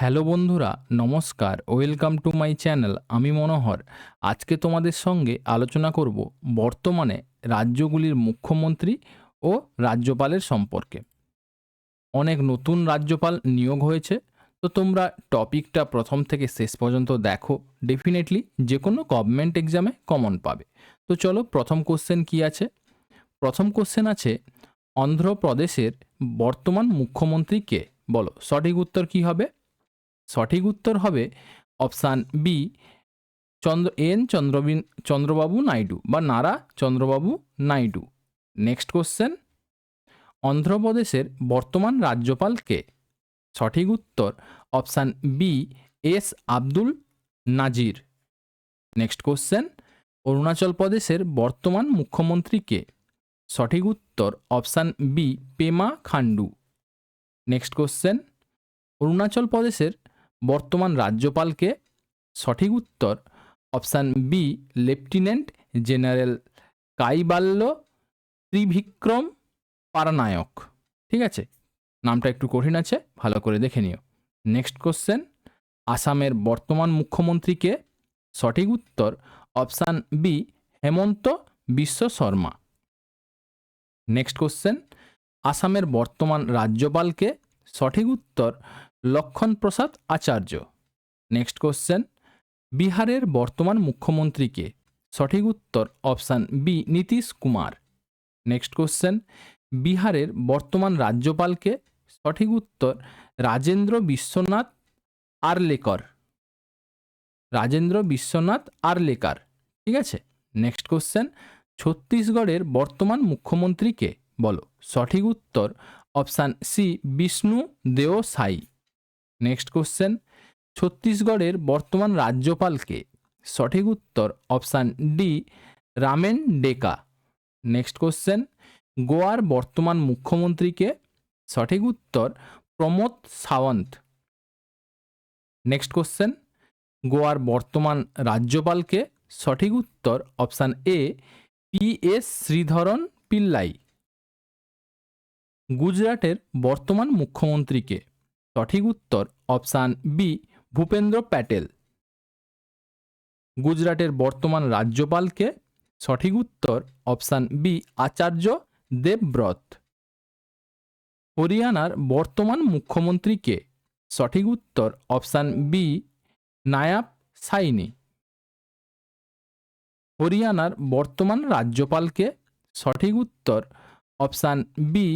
Hello বন্ধুরা, নমস্কার। Welcome to my channel, আমি মনোহর। আজকে তোমাদের সঙ্গে আলোচনা করব বর্তমানে রাজ্যগুলির মুখ্যমন্ত্রী ও রাজ্যপালের সম্পর্কে। অনেক নতুন রাজ্যপাল নিয়োগ হয়েছে, তো তোমরা টপিকটা প্রথম থেকে শেষ পর্যন্ত দেখো। ডেফিনেটলি যে কোনো গভর্নমেন্ট এক্সামে কমন পাবে। তো চলো প্রথম কোশ্চেন কি আছে? প্রথম কোশ্চেন আছে, অন্ধ্রপ্রদেশের বর্তমান মুখ্যমন্ত্রী কে? বলো, সঠিক উত্তর কি হবে? সঠিক উত্তর হবে অপশান বি, চন্দ্র, এন, চন্দ্রবিন, চন্দ্রবাবু নাইডু বা নারা চন্দ্রবাবু নাইডু। নেক্সট কোশ্চেন অন্ধ্রপ্রদেশের বর্তমান রাজ্যপাল কে? সঠিক উত্তর option B, S, Abdul Nazir. Next question Arunachal প্রদেশের বর্তমান মুখ্যমন্ত্রী কে? সঠিক উত্তর option B, Pema Khandu next question Arunachal প্রদেশের বর্তমান রাজ্যপালকে সঠিক উত্তর option B, lieutenant general Kaibalya Trivikram Parnaik. ঠিক আছে? নামটা একটু কঠিন আছে, ভালো করে দেখে নিও। নেক্সট কোশ্চেন, আসামের বর্তমান মুখ্যমন্ত্রীকে সঠিক উত্তর অপশান বি, হেমন্ত বিশ্ব শর্মা। নেক্সট কোশ্চেন, আসামের বর্তমান রাজ্যপালকে সঠিক উত্তর লক্ষণ প্রসাদ আচার্য। নেক্সট কোশ্চেন বিহারের বর্তমান মুখ্যমন্ত্রীকে সঠিক উত্তর option B Nitish Kumar. Next question বিহারের বর্তমান রাজ্যপালকে সঠিক উত্তর রাজেন্দ্র বিশ্বনাথ আরলেকর। রাজেন্দ্র বিশ্বনাথ আরলেকার। ঠিক আছে? নেক্সট কোশ্চেন ছত্তিশগড়ের বর্তমান মুখ্যমন্ত্রীকে বলো। সঠিক উত্তর অপশান সি বিষ্ণু দেও সাই নেক্সট কোশ্চেন ছত্তিশগড়ের বর্তমান রাজ্যপালকে সঠিক উত্তর option D, Ramen Deka. Next question গোয়ার বর্তমান মুখ্যমন্ত্রীকে সঠিক উত্তর প্রমোদ সাওয়ন্ত। নেক্সট কোশ্চেন গোয়ার বর্তমান রাজ্যপালকে সঠিক উত্তর option A, P S Sreedharan Pillai. গুজরাটের বর্তমান মুখ্যমন্ত্রীকে সঠিক উত্তর অপশান বি, ভূপেন্দ্র প্যাটেল। গুজরাটের বর্তমান রাজ্যপালকে সঠিক উত্তর অপশান বি, আচার্য দেবব্রত। হরিয়ানার বর্তমান মুখ্যমন্ত্রীকে সঠিক উত্তর অপশান বি, নায়াব সাইনি। হরিয়ানার বর্তমান রাজ্যপালকে সঠিক উত্তর option B,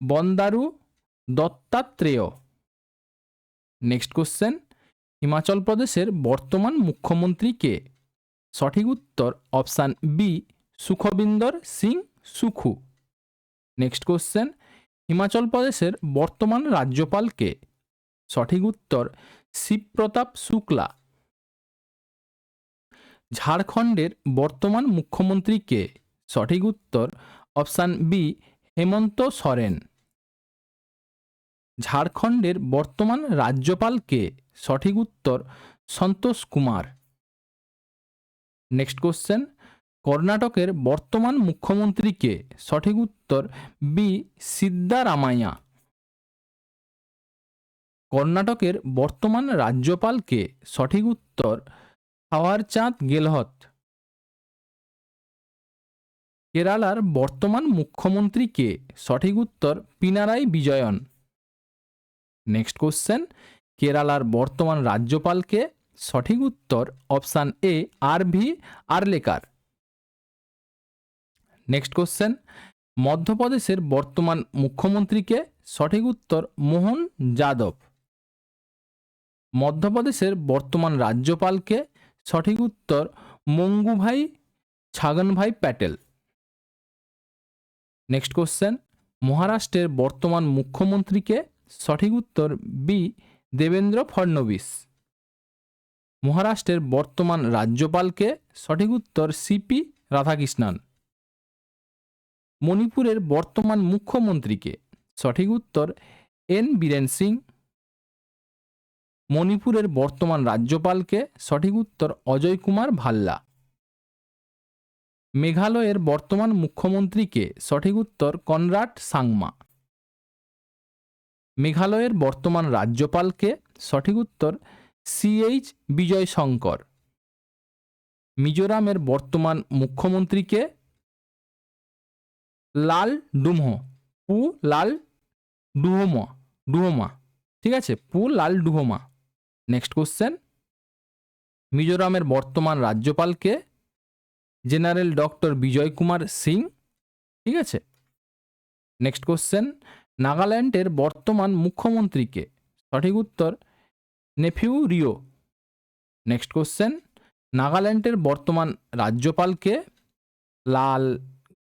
Bandaru Dattatreya. Next question Himachal প্রদেশের বর্তমান মুখ্যমন্ত্রী কে? সঠিক উত্তর option B Sukhvinder Singh Sukhu. Next question Himachal প্রদেশের বর্তমান রাজ্যপাল কে? সঠিক উত্তর, শিবপ্রতাপ শুক্লা। ঝাড়খণ্ডের বর্তমান মুখ্যমন্ত্রী কে? সঠিক উত্তর অপশান বি হেমন্ত সরেন। ঝাড়খণ্ডের বর্তমান রাজ্যপালকে সঠিক উত্তর, সন্তোষ কুমার। নেক্সট কোশ্চেন কর্ণাটকের বর্তমান মুখ্যমন্ত্রীকে সঠিক উত্তর, বি. সিদ্ধারামাইয়া। কর্ণাটকের বর্তমান রাজ্যপালকে সঠিক উত্তর হাওয়ারচাঁদ গেলহত। কেরালার বর্তমান মুখ্যমন্ত্রীকে সঠিক উত্তর, পিনারাই বিজয়ন। নেক্সট কোশ্চেন কেরালার বর্তমান রাজ্যপালকে সঠিক উত্তর option A R V Arlekar next question মধ্যপ্রদেশের বর্তমান মুখ্যমন্ত্রীকে সঠিক উত্তর মোহন যাদব। মধ্যপ্রদেশের বর্তমান রাজ্যপালকে সঠিক উত্তর মঙ্গুভাই ছাগনভাই প্যাটেল। নেক্সট কোশ্চেন মহারাষ্ট্রের বর্তমান মুখ্যমন্ত্রীকে সঠিক উত্তর বি, দেবেন্দ্র ফডনবিস। মহারাষ্ট্রের বর্তমান রাজ্যপালকে সঠিক উত্তর সিপি রাধাকৃষ্ণন। মণিপুরের বর্তমান মুখ্যমন্ত্রীকে সঠিক উত্তর এন বীরেন সিং। মণিপুরের বর্তমান রাজ্যপালকে সঠিক উত্তর অজয় কুমার ভাল্লা। মেঘালয়ের বর্তমান মুখ্যমন্ত্রীকে সঠিক উত্তর কনরাড সাংমা। মেঘালয়ের বর্তমান রাজ্যপালকে সঠিক উত্তর সিএইচ বিজয় শঙ্কর মিজোরামের বর্তমান মুখ্যমন্ত্রীকে লাল ডুমহো, পু লাল ডুহোমা ডুহোমা, ঠিক আছে? পু লাল ডুহোমা। নেক্সট কোশ্চেন মিজোরামের বর্তমান রাজ্যপালকে জেনারেল ডক্টর বিজয় কুমার সিং, ঠিক আছে? নেক্সট কোশ্চেন নাগাল্যান্ডের বর্তমান মুখ্যমন্ত্রীকে? সঠিক উত্তর, নেফিউ রিও। নেক্সট কোশ্চেন নাগাল্যান্ডের বর্তমান রাজ্যপালকে লাল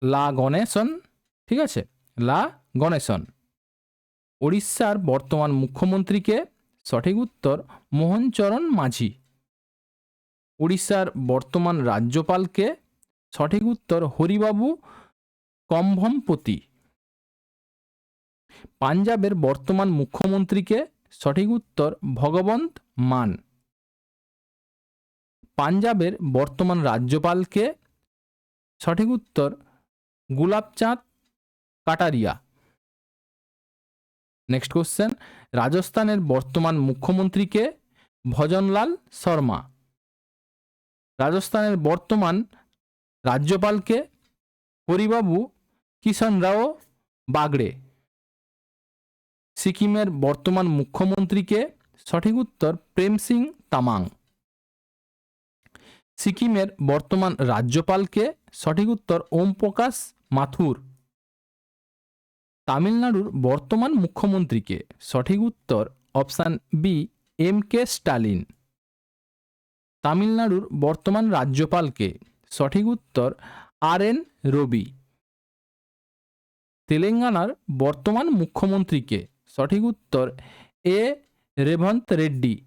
লা গণেশন, ঠিক আছে, লা গণেশন। ওড়িশার বর্তমান মুখ্যমন্ত্রীকে সঠিক উত্তর, মোহনচরণ মাঝি। উড়িষ্যার বর্তমান রাজ্যপালকে সঠিক উত্তর, হরিবাবু কম্ভমপতি। পাঞ্জাবের বর্তমান মুখ্যমন্ত্রীকে সঠিক উত্তর ভগবন্ত মান। পাঞ্জাবের বর্তমান রাজ্যপালকে সঠিক উত্তর গুলাবচাঁদ কাটারিয়া। নেক্সট কোশ্চেন, রাজস্থানের বর্তমান মুখ্যমন্ত্রীকে ভজনলাল শর্মা। রাজস্থানের বর্তমান রাজ্যপালকে হরিবাবু কিষণ রাও বাগড়ে। সিকিমের বর্তমান মুখ্যমন্ত্রীকে সঠিক উত্তর প্রেম সিং তামাং। সিকিমের বর্তমান রাজ্যপালকে সঠিক উত্তর ওম প্রকাশ মাথুর। তামিলনাড়ুর বর্তমান মুখ্যমন্ত্রীকে সঠিক উত্তর option B M K Stalin. তামিলনাড়ুর বর্তমান রাজ্যপালকে সঠিক উত্তর আর এন রবি। তেলেঙ্গানার বর্তমান মুখ্যমন্ত্রীকে সঠিক উত্তর A Revanth Reddy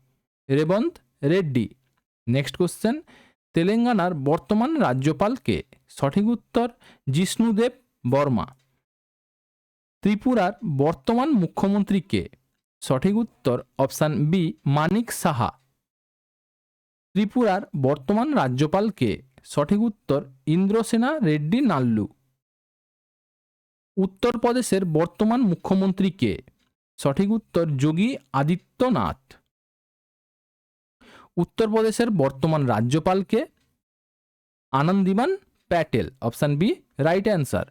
Revanth Reddy next question তেলেঙ্গানার বর্তমান রাজ্যপাল কে? সঠিক উত্তর, জিষ্ণুদেব বর্মা। ত্রিপুরার বর্তমান মুখ্যমন্ত্রী কে? সঠিক উত্তর অপশান বি মানিক সাহা। ত্রিপুরার বর্তমান রাজ্যপাল কে? সঠিক উত্তর, ইন্দ্রসেনা রেড্ডি নাল্লু। উত্তরপ্রদেশের বর্তমান মুখ্যমন্ত্রীকে সঠিক উত্তর যোগী আদিত্যনাথ। উত্তরপ্রদেশের বর্তমান রাজ্যপালকে Anandiben Patel, option B, right answer.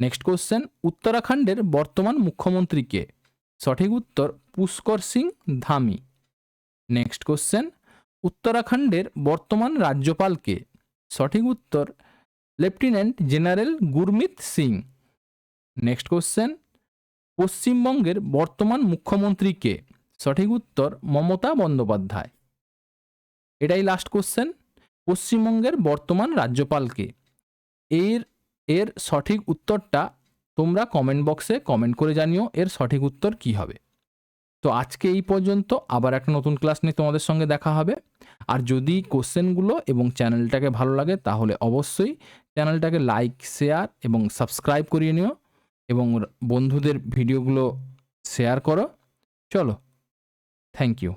Next question, উত্তরাখণ্ডের বর্তমান মুখ্যমন্ত্রীকে। সঠিক উত্তর, পুষ্কর সিং ধামি। নেক্সট কোশ্চেন, উত্তরাখণ্ডের বর্তমান রাজ্যপালকে। সঠিক উত্তর, lieutenant general Gurmeet Singh. Next question পশ্চিমবঙ্গের বর্তমান মুখ্যমন্ত্রী কে? সঠিক উত্তর মমতা বন্দ্যোপাধ্যায়। এটাই লাস্ট কোশ্চেন পশ্চিমবঙ্গের বর্তমান রাজ্যপালকে এর এর সঠিক উত্তরটা তোমরা কমেন্ট বক্সে কমেন্ট করে জানিও, এর সঠিক উত্তর কি হবে? তো আজকে এই পর্যন্ত, আবার একটা নতুন ক্লাস নিয়ে তোমাদের সঙ্গে দেখা হবে। আর যদি কোশ্চেনগুলো এবং চ্যানেলটাকে ভালো লাগে, তাহলে অবশ্যই চ্যানেলটাকে লাইক শেয়ার এবং সাবস্ক্রাইব করিয়ে নিও। এবং বন্ধুদের ভিডিওগুলো শেয়ার করো। চলো থ্যাংক ইউ